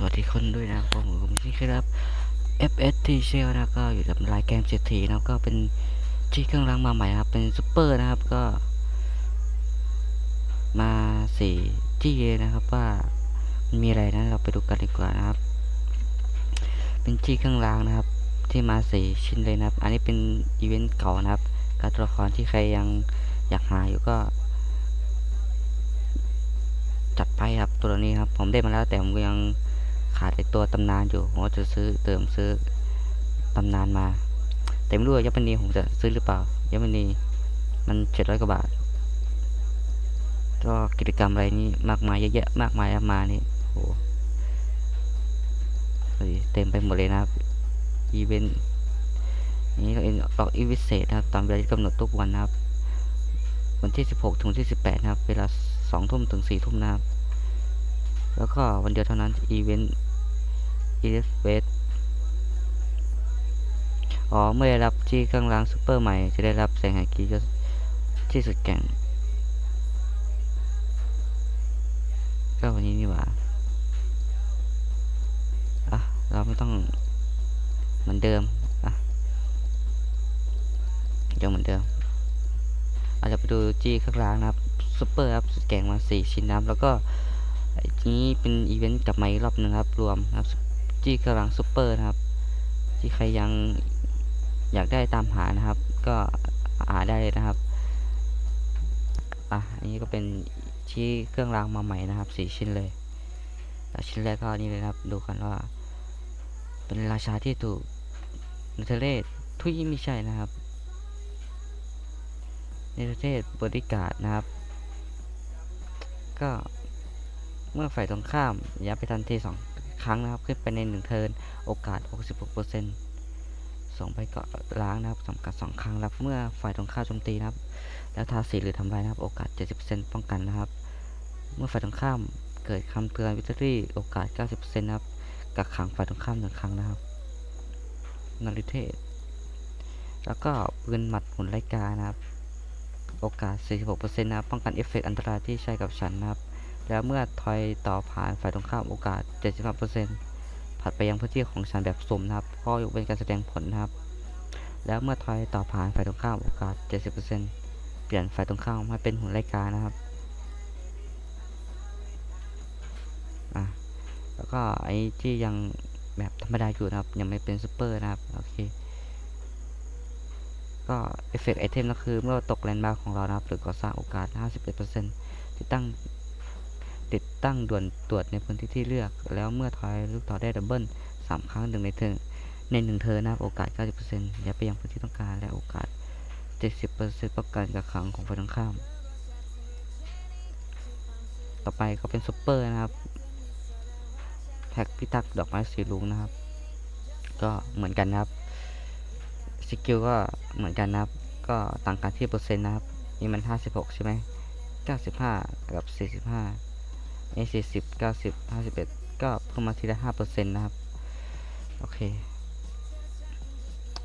สวัสดีคนด้วยนะครับผมผมชื่อครับ FST s h e l นะก็อยู่กับรายเกมเศรษฐีนะก็เป็นที่เครื่องรางมาใหม่ครับเป็นซูเปอร์นะครับก็ มาสี่ที่นะครับว่ามันมีอะไรนะเราไปดูกันดีกว่านะครับ เป็นจี้เครื่องรางนะครับ ที่มาสี่ชิ้นเลยนะครับ อันนี้เป็นอีเวนต์เก่านะครับ การตัวละครที่ใครยังอยากหาอยู่ก็จัดไปครับตัวนี้ครับ ผมได้มาแล้วแต่ผมก็ยัง ขาดไอตัวตำนานอยู่ผมก็จะซื้อเติมซื้อตำนานมา แต่ไม่รู้ว่ายัปนีผมจะซื้อหรือเปล่ายัปนีมันเจ็ดร้อยกว่าบาทก็กิจกรรมอะไรนี้มากมายเยอะแยะมากมายมานี่โหเฮ้ยเต็มไปหมดเลยนะครับอีเวนต์นี้ก็เอ็นออกอีเวนต์เศษนะครับตามเวลาที่กำหนดทุกวันนะครับ วันที่ 16 ถึงที่ 18 นะครับ เวลา2ทุ่มถึง4ทุ่มนะครับ แล้วก็วันเดียวเท่านั้นอีเวนต์ อีเวนต์อ๋อ เมื่อได้รับที่กลังซูเปอร์ใหม่ จะได้รับแสงหากีที่สุดแก่งก็วันนี้นี่หว่าอะ เราไม่ต้องเหมือนเดิม อะยังเหมือนเดิมอาจจะไปดูจี้ข้างล่างนะครับซูเปอร์ครับสุดแก่งมาสี่ชิ้นนะครับแล้วก็นี้เป็นอีเวนต์กลับมาอีกรอบหนึงครับ รวมนะครับ จี้ข้างล่างซูเปอร์นะครับ ที่ใครยังอยากได้ตามหานะครับ ก็หาได้เลยนะครับอะอันนี้ก็เป็นที่เครื่องรางมาใหม่นะครับสี่ชิ้นเลยแล้วชิ้นแรกก็นี่เลยครับ ดูกันว่า เป็นราชาที่ถูกนเทเลสทุยไม่ใช่นะครับในประเทศบริการนะครับ ก็เมื่อฝ่ายตรงข้ามย้าไปทันทีสอง ครั้งนะครับ ขึ้นไปในหนึ่งเทิร์นโอกาส 66%ส่งไปเกาะล้างนะครับสำกัดสองครั้งแล้วเมื่อฝ่ายตรงข้ามโจมตีนะครับ แล้วทาสีหรือทำลายนะครับ โอกาส 70%ป้องกันนะครับ เมื่อฝ่ายตรงข้ามเกิดคำเตือนวิตอรี่โอกาส 90%นะครับกักขังฝ่ายตรงข้ามหนึ่งครั้งนะครับนาริเทศแล้วก็ปืนหมัดหมุนไล่กานะครับ โอกาส 46%นะครับป้องกันเอฟเฟกต์อันตรายที่ใช้กับฉันนะครับ แล้วเมื่อถอยต่อผ่านฝ่ายตรงข้ามโอกาส 75%ผัดไปยังพื้นที่ของฉันแบบสุ่มนะครับข้อยกเว้นการแสดงผลนะครับ แล้วเมื่อถอยต่อผ่านฝ่ายตรงข้ามโอกาส 70%เปลี่ยนฝ่ายตรงข้ามให้เป็นหุ่นไล่กานะครับอะแล้วก็ไอ้ที่ยังแบบธรรมดาอยู่นะครับ ยังไม่เป็นซูเปอร์นะครับ โอเค ก็เอฟเฟกต์ไอเทมก็คือเมื่อตกแลนด์มาร์ของเรานะครับ หรือก่อสร้างโอกาส 51%ติดตั้ง ติดตั้งด่วนตรวจในพื้นที่ที่เลือก แล้วเมื่อทอยลูกต่อได้ดับเบิล3ครั้งหนึ่งในเทิร์นในหนึ่งเทิร์นนะครับโอกาส 90%ย้ายไปยังพื้นที่ต้องการและโอกาส 70%ป้องกันกับขังของฝ่ายตรงข้าม ต่อไปก็เป็นซูเปอร์นะครับแพ็กพิทักษ์ดอกไม้สีลุงนะครับ ก็เหมือนกันนะครับสกิลก็เหมือนกันนะครับ ก็ต่างกันที่เปอร์เซ็นต์นะครับนี่มัน 56 ใช่ไหม95 กับ 45 นี่40 90 51ก็เพิ่มมาทีละ5เปอร์เซ็นต์นะครับ โอเค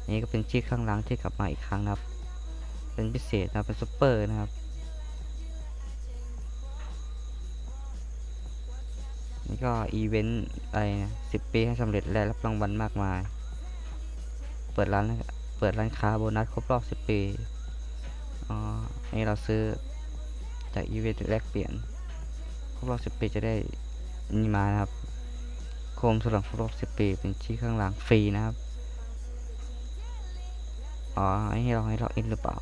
นี่ก็เป็นชื่อข้างหลังที่กลับมาอีกครั้งนะครับ เป็นพิเศษนะเป็นซุปเปอร์นะครับ นี่ก็อีเวนต์อะไรนะ10ปีให้สำเร็จและรับรางวัลมากมาย เปิดร้านนะครับเปิดร้านค้าโบนัสครบรอบ10ปี อ๋อนนี้เราซื้อจากอีเวนต์แลกเปลี่ยน บรอบ10ปีจะได้นี่มานะครับ โคมฉลองครบรอบ10ปีเป็นชี้ข้างหลังฟรีนะครับ อ๋ออันนี้เราให้ล็อกอินหรือเปล่า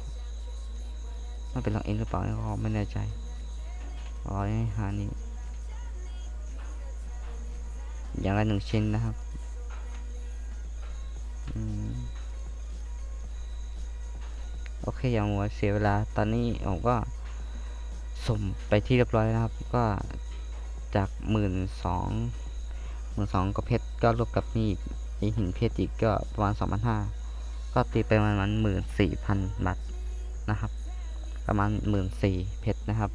มันเป็นล็อกอินหรือเปล่าเนี่ยผมไม่แน่ใจอ๋อนี่หานี่อย่างละหนึ่งชิ้นนะครับอโอเค อย่างหัวเสียเวลา ตอนนี้ผมก็ ส่งไปที่เรียบร้อยแล้วนะครับ ก็จากหมื่นสองหมื่นสองก็เพชรก็รวมกับนี่อีกหินเพชรอีกก็ประมาณสองพันห้าก็ตีไปประมาณหมื่นสี่พันบาทนะครับ ประมาณหมื่นสี่เพชรนะครับ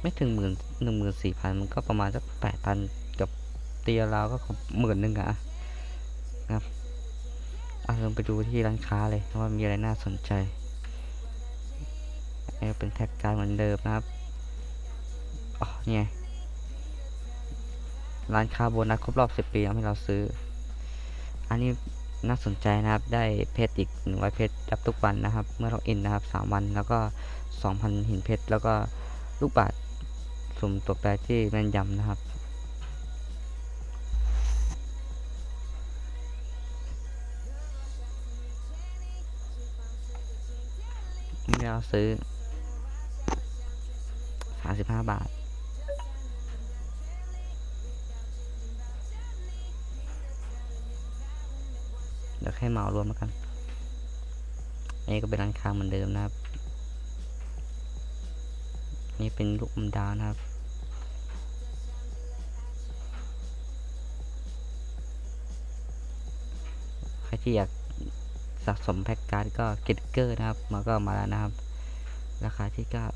ไม่ถึงหมื่นหนึ่งหมื่นสี่พันมันก็ประมาณสักแปดพันกับเตียราวก็หมื่นหนึ่งอะนะครับ อะลองไปดูที่ร้านค้าเลยว่ามีอะไรน่าสนใจนนี้เป็นแท็กการเหมือนเดิมนะครับอ๋อเนี่ไงร้านค้าโบนัสครบรอบ 10 ปีทำให้เราซื้อ อันนี้น่าสนใจนะครับ ได้เพชรอีก100เพชรรับทุกวันนะครับ เมื่อล็อกอินนะครับ3วัน แล้วก็2,000หินเพชร แล้วก็ลูกบาศก์สุ่มตัวแปรที่แม่นยำนะครับ นี่เราซื้อ35บาท เดี๋ยวแค่เหมารวมแล้วกัน อันนี้ก็เป็นร้านค้าเหมือนเดิมนะครับ นี่เป็นลูกอมดาวนะครับใครที่อยากสะสมแพ็กการ์ดก็เก็ตเกอร์นะครับมาก็มาแล้วนะครับ ราคาที่เก้า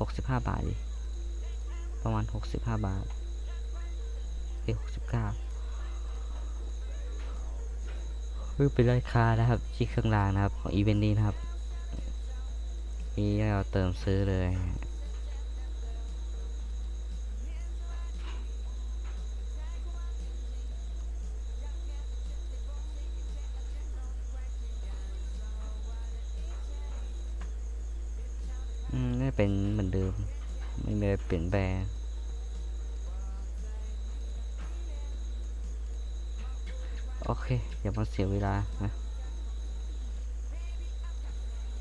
หกสิบห้าบาทดิประมาณหกสิบห้าบาทเอ้หกสิบเก้าเพิ่งเป็นราคานะครับที่เครื่องรางนะครับของอีเวนต์นี้นะครับนี่เราเติมซื้อเลย โอเค อย่ามาเสียเวลานะ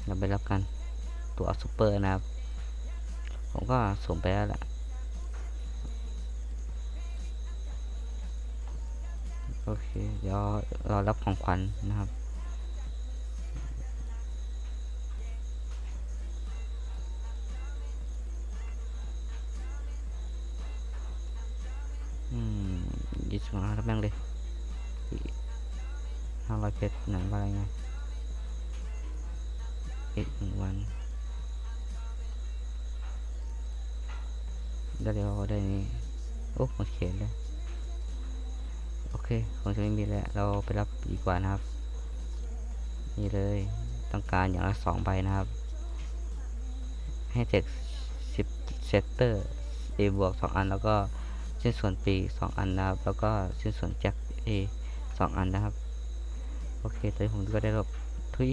เราไปรับกัน ตัวซูเปอร์นะครับ ผมก็ส่งไปแล้วแหละโอเค เดี๋ยวเรารับของขวัญนะครับ อืมยี่สิบห้ารับแม่งเลย ร้อยเพชรหนังอะไรไงอีกหนึ่งวันแล้เดี๋ยวเราได้นี่โอ้หมดเขียนเลยโอเคคงจะไม่มีแล้วเราไปรับดีกว่านะครับ นี่เลยต้องการอย่างละสองใบนะครับ ให้เจ็ดสิบเซตเตอร์ A บวกสองอันแล้วก็ชิ้นส่วนปีสองอันนะครับ แล้วก็ชิ้นส่วนแจ็คเอสองอันนะครับ โอเคตอนนี้ผมก็ได้รบทุย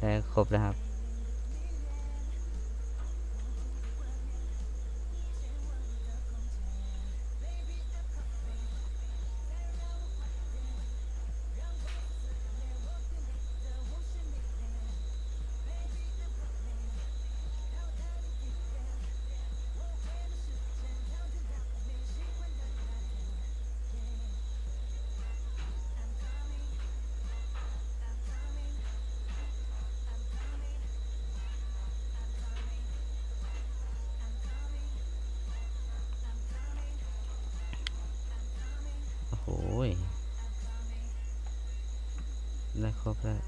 ได้ครบแล้วครับ อ้ยได้ครบแล้ว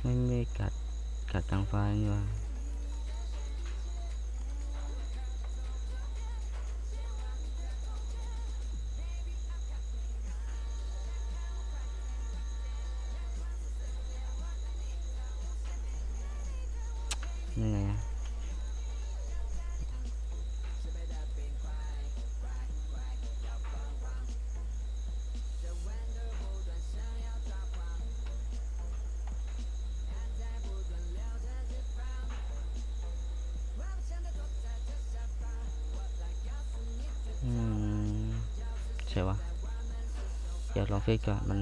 ไม่ไม่กัดกัดทางฟ้านี่ว่ายังไงอะ ใช่วะอยากลองเฟซก่อนมัน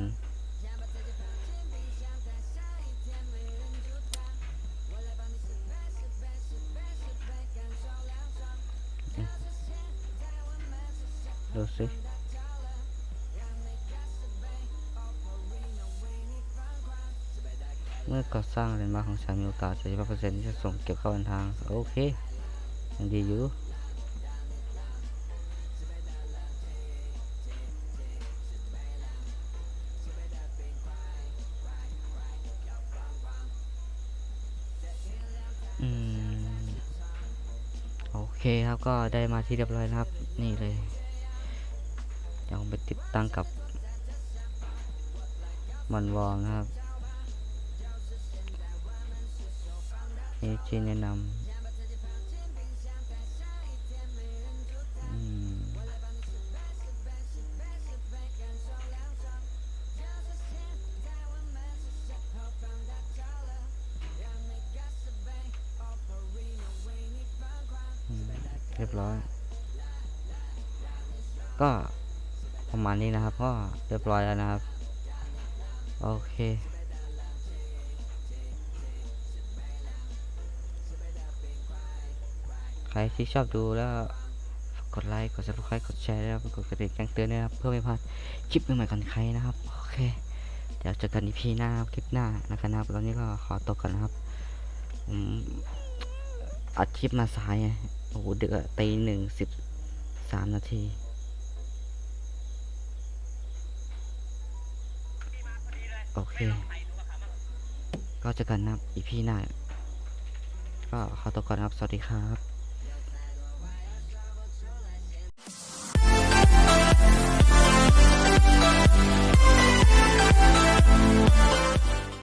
ดูสิเมื่อก่อสร้างเลนมาของฉันมีโอกาส75%ที่จะส่งเก็บเข้าเดินทาง โอเคยังดีอยู่ เคครับก็ได้มาที่เรียบร้อยนะครับ นี่เลยเดี๋ยวไปติดตั้งกับมันวองนะครับนี่ที่แนะนำ รียบร้อย ก็ประมาณนี้นะครับ ก็เรียบร้อยแล้วนะครับ โอเค ใครที่ชอบดูแล้วกดไลค์ กด subscribe กดแชร์แล้วกดกระดิ่งแจ้งเตือนด้วยนะครับ เพื่อไม่พลาดคลิปใหม่ๆก่อนใครนะครับ โอเค เดี๋ยวเจอกันอีพีหน้าคลิปหน้านะครับตอนนี้ก็ขอตัวก่อนนะครับผมอัดคลิปมาสายไง โอ้โหเดือตีหนึ่งสิบสามนาทีโอเค ก็จะกันนับอีพีหน้า ก็ขอตัวก่อนครับ สวัสดีครับ